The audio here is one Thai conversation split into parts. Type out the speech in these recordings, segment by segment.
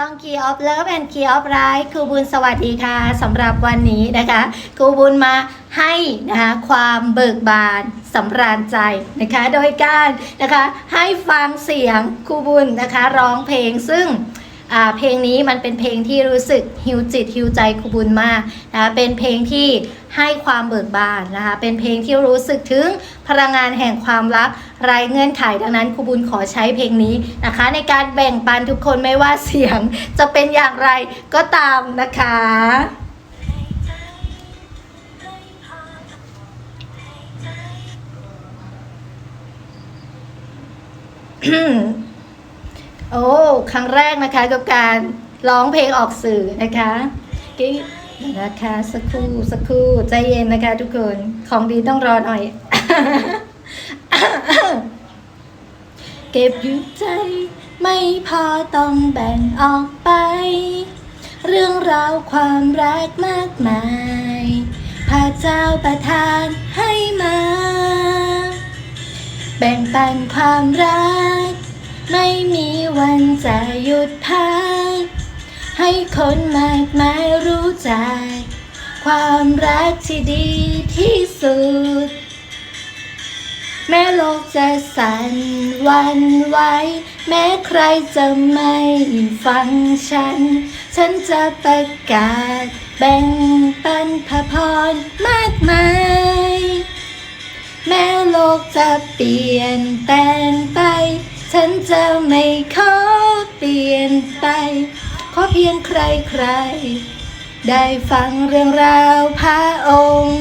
ช่อง Key of Love and Key of Life ครูบุญสวัสดีค่ะสำหรับวันนี้นะคะครูบุญมาให้นะคะความเบิกบานสำราญใจนะคะ โดยการนะคะให้ฟังเสียงครูบุญนะคะร้องเพลงซึ่ง เพลงนี้มันเป็นเพลงที่รู้สึกฮิวจิตฮิวใจครูบุญมากนะคะเป็นเพลงที่ให้ความเบิกบานนะคะเป็นเพลงที่รู้สึกถึงพลังงานแห่งความรักไร้เงื่อนไขดังนั้นครูบุญขอใช้เพลงนี้นะคะ ในการแบ่งปันทุกคนไม่ว่าเสียงจะเป็นอย่างไรก็ตามนะคะ โอ้ครั้งแรกนะคะกับการร้องเพลงออกสื่อนะคะกิ๊กนะคะสักครู่สักครู่ใจเย็นนะคะ ทุกคนของดีต้องรอหน่อย เก็บอยู่ใจ ไม่พอต้องแบ่งออกไป เรื่องราวความรักมากมายพระเจ้าประทานให้มา แบ่งปันความรัก ไม่มีวันจะหยุดพัก ให้คนมากมายรู้จักความรักที่ดีที่สุด แม้โลกจะสั่นวันไหวแม้ใครจะไม่ฟังฉัน ฉันจะประกาศแบ่งปันพระพรมากมาย แม้โลกจะเปลี่ยนแปลงไป ฉันจะไม่ขอเปลี่ยนไปขอเพียงใครใครๆได้ฟังเรื่องราวพระองค์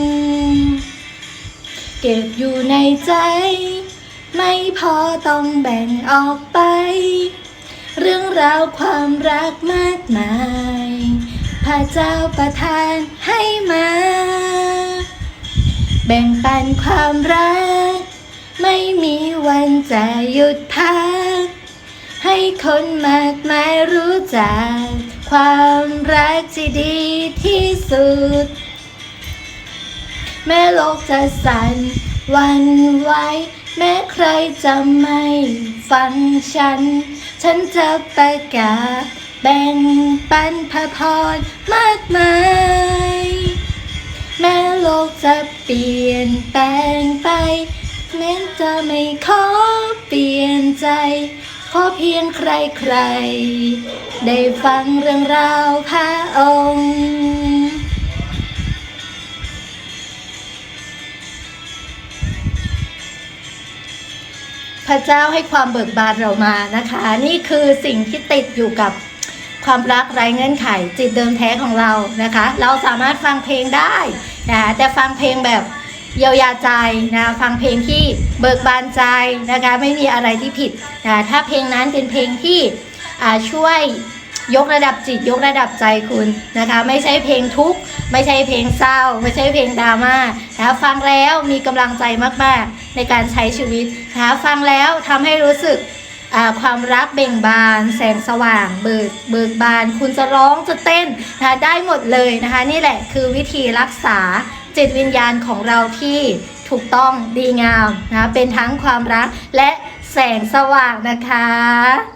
เก็บอยู่ในใจ ไม่พอต้องแบ่งออกไป เรื่องราวความรักมากมายพระเจ้าประทานให้มา แบ่งปันความรัก ไม่มีวันจะหยุดพัก คนมากมายรู้จัก ความรักที่ดีที่สุด แม้โลกจะสั่นวันไหวแม้ใครจะไม่ฟังฉัน ฉันจะประกาศแบ่งปันพระพรมากมาย แม้โลกจะเปลี่ยนแปลงไปแม้จะไม่ขอ เพียงใครใคร ได้ฟังเรื่องราวพระองค์พระเจ้าให้ความเบิกบานเรามานะคะ นี่คือสิ่งที่ติดอยู่กับความรักไร้เงื่อนไขจิตเดิมแท้ของเรานะคะ เราสามารถฟังเพลงได้นะคะแต่ฟังเพลงแบบ เยียวยาใจนะฟังเพลงที่เบิกบานใจนะคะไม่มีอะไรที่ผิดนะถ้าเพลงนั้นเป็นเพลงที่ช่วยยกระดับจิตยกระดับใจคุณนะคะ ไม่ใช่เพลงทุกข์ ไม่ใช่เพลงเศร้า ไม่ใช่เพลงดราม่านะคะฟังแล้วมีกำลังใจมากๆ ในการใช้ชีวิตนะคะฟังแล้วทำให้รู้สึกความรักเบ่งบาน แสงสว่าง เบิกเบิกบาน คุณจะร้องจะเต้นนะคะได้หมดเลยนะคะ นี่แหละคือวิธีรักษา จิตวิญญาณของเราที่ถูกต้องดีงามนะเป็นทั้งความรักและแสงสว่างนะคะ